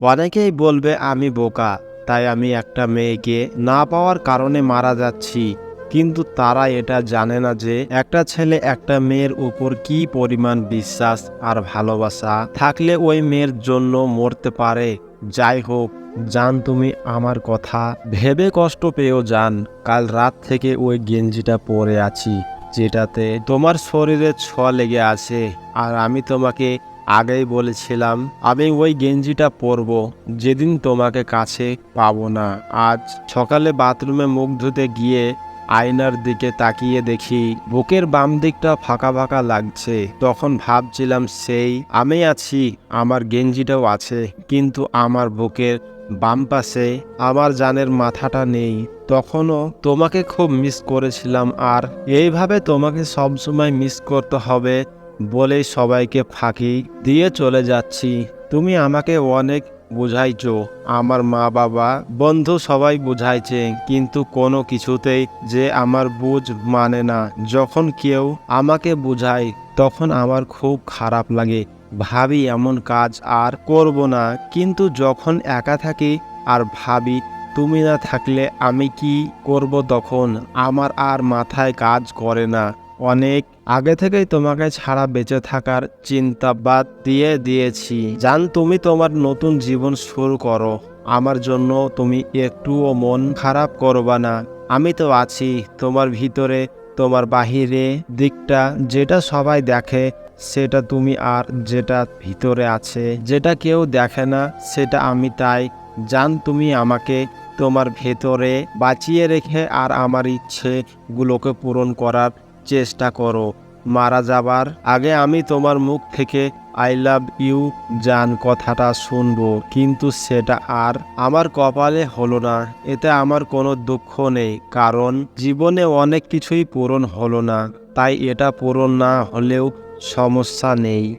অনেকেই বলবে, আমি বোকা, তাই আমি একটা মেয়েকে না পাওয়ার কারণে মারা যাচ্ছি। কিন্তু তারা এটা জানে না যে একটা ছেলে একটা মেয়ের উপর কি পরিমাণ বিশ্বাস আর ভালোবাসা থাকলে ওই মেয়ের জন্য মরতে পারে। যাই হোক, জান তুমি আমার কথা। ভেবে কষ্ট পেয়েও যান কাল রাত থেকে ওই গেঞ্জিটা পরে আছি, যেটাতে তোমার শরীরে ছ লেগে আছে, আর আমি তোমাকে আগেই বলেছিলাম, আমি ওই গেঞ্জিটা পরবো, যেদিন তোমাকে কাছে পাবো না। আজ সকালে বাথরুমে মুখ ধুতে গিয়ে আয়নার দিকে তাকিয়ে দেখি, বুকের বাম দিকটা ফাঁকা ফাঁকা লাগছে। তখন ভাবছিলাম, সেই, আমি আছি, আমার গেঞ্জিটাও আছে, কিন্তু আমার বুকের বাম পাশে আমার জানের মাথাটা নেই। তখনও তোমাকে খুব মিস করেছিলাম, আর এইভাবে তোমাকে সবসময় মিস করতে হবে বলেই সবাইকে ফাঁকি দিয়ে চলে যাচ্ছি। তুমি আমাকে অনেক বুঝাইছো। আমার মা বাবা, বন্ধু সবাই বুঝাইছে, কিন্তু কোনো কিছুতেই যে আমার বুঝ মানে না। যখন কেউ আমাকে বুঝায়, তখন আমার খুব খারাপ লাগে। ভাবি এমন কাজ আর করব না, কিন্তু যখন একা থাকি আর ভাবি, তুমি না থাকলে আমি কি করব তখন? আমার আর মাথায় কাজ করে না। অনেক আগে থেকেই তোমাকে ছাড়া বেঁচে থাকার চিন্তা বাদ দিয়ে দিয়েছি। জান, তুমি তোমার নতুন জীবন শুরু করো। আমার জন্য তুমি একটুও মন খারাপ করবা না। আমি তো আছি তোমার ভিতরে, তোমার বাহিরে। দিকটা যেটা সবাই দেখে, সেটা তুমি আর যেটা ভিতরে আছে। যেটা কেউ দেখে না, সেটা আমি তাই। জান, তুমি আমাকে তোমার ভেতরে বাঁচিয়ে রেখে আর আমার ইচ্ছেগুলোকে পূরণ করার চেষ্টা করো, মারা যাবার আগে আমি তোমার মুখ থেকে আই লাভ ইউ যান কথাটা শুনব, কিন্তু সেটা আর আমার কপালে হলো না, এতে আমার কোনো দুঃখ নেই, কারণ জীবনে অনেক কিছুই পূরণ হলো না, তাই এটা পূরণ না হলেও সমস্যা নেই।